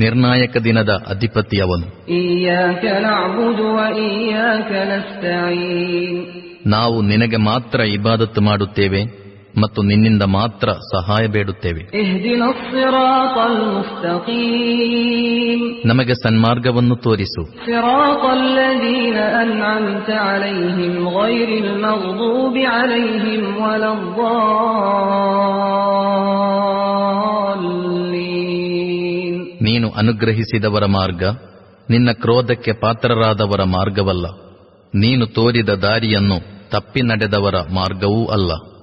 ನಿರ್ಣಾಯಕ ದಿನದ ಅಧಿಪತಿ ಅವನು ನಾವು ನಿನಗೆ ಮಾತ್ರ ಇಬಾದತ್ತು ಮಾಡುತ್ತೇವೆ ಮತ್ತು ನಿನ್ನಿಂದ ಮಾತ್ರ ಸಹಾಯ ಬೇಡುತ್ತೇವೆ. ನಮಗೆ ಸನ್ಮಾರ್ಗವನ್ನು ತೋರಿಸು. ಅಲೈಹಿಂ ನೀನು ಅನುಗ್ರಹಿಸಿದವರ ಮಾರ್ಗ ನಿನ್ನ ಕ್ರೋಧಕ್ಕೆ ಪಾತ್ರರಾದವರ ಮಾರ್ಗವಲ್ಲ. ನೀನು ತೋರಿದ ದಾರಿಯನ್ನು ತಪ್ಪಿ ನಡೆದವರ ಮಾರ್ಗವೂ ಅಲ್ಲ.